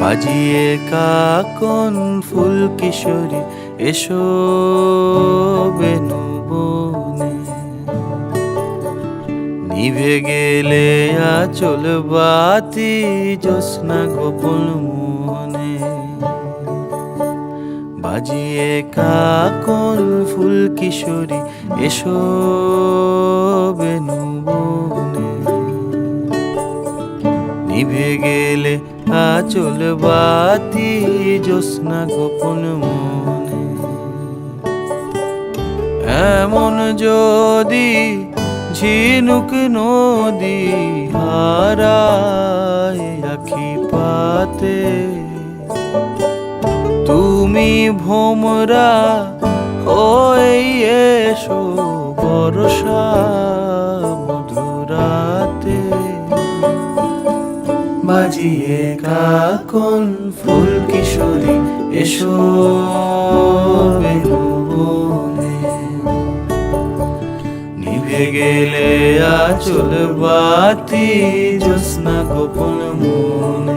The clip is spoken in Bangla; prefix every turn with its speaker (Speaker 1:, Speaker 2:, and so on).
Speaker 1: বাজিয়ে কাকন ফুল কিশোরী এসো বেনু নিভে গেলে আচল বাতি জ্যোৎস্না গোপন মনে। বাজিয়ে কাকন ফুল কিশোরী, এসো বেনু বনে নিভে গেলে আচল বাতি, জ্যোৎস্না গোপন মনে। এমন যদি ঝিনুক নদী হারায় আখি পাতে তুমি ভোমরা হয়ে এসো বর্ষা মধুরাতে। বাজিয়ে কাকন ফুল কিশোরী, এসো গেলে আচল বাতি, জ্যোৎস্না গোপন মনে।